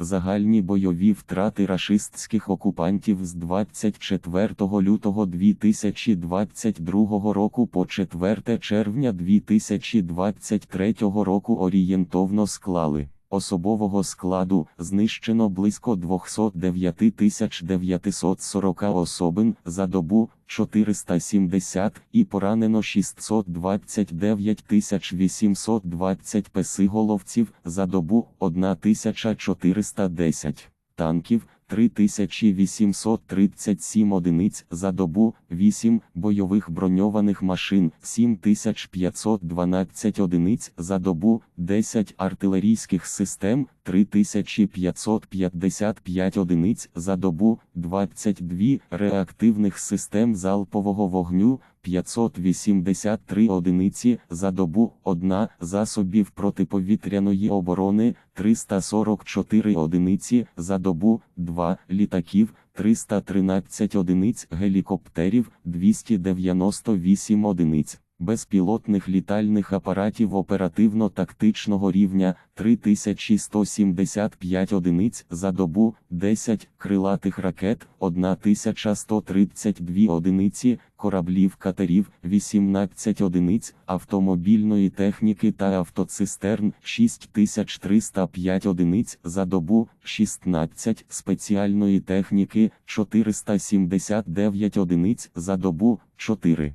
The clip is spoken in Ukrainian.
Загальні бойові втрати рашистських окупантів з 24 лютого 2022 року по 4 червня 2023 року орієнтовно склали. Особового складу знищено близько 209 940 особин за добу 470 і поранено 629 820 песиголовців за добу 1410 танків. 3837 одиниць за добу, 8 бойових броньованих машин, 7512 одиниць за добу, 10 артилерійських систем, 3555 одиниць за добу, 22 реактивних систем залпового вогню, 583 одиниці за добу, 1 засобів протиповітряної оборони, 344 одиниці за добу, 2 літаків, 313 одиниць гелікоптерів, 298 одиниць. Безпілотних літальних апаратів оперативно-тактичного рівня 3175 одиниць за добу, 10 крилатих ракет, 1132 одиниці, кораблів катерів, 18 одиниць, автомобільної техніки та автоцистерн, 6305 одиниць за добу, 16 спеціальної техніки, 479 одиниць за добу, 4.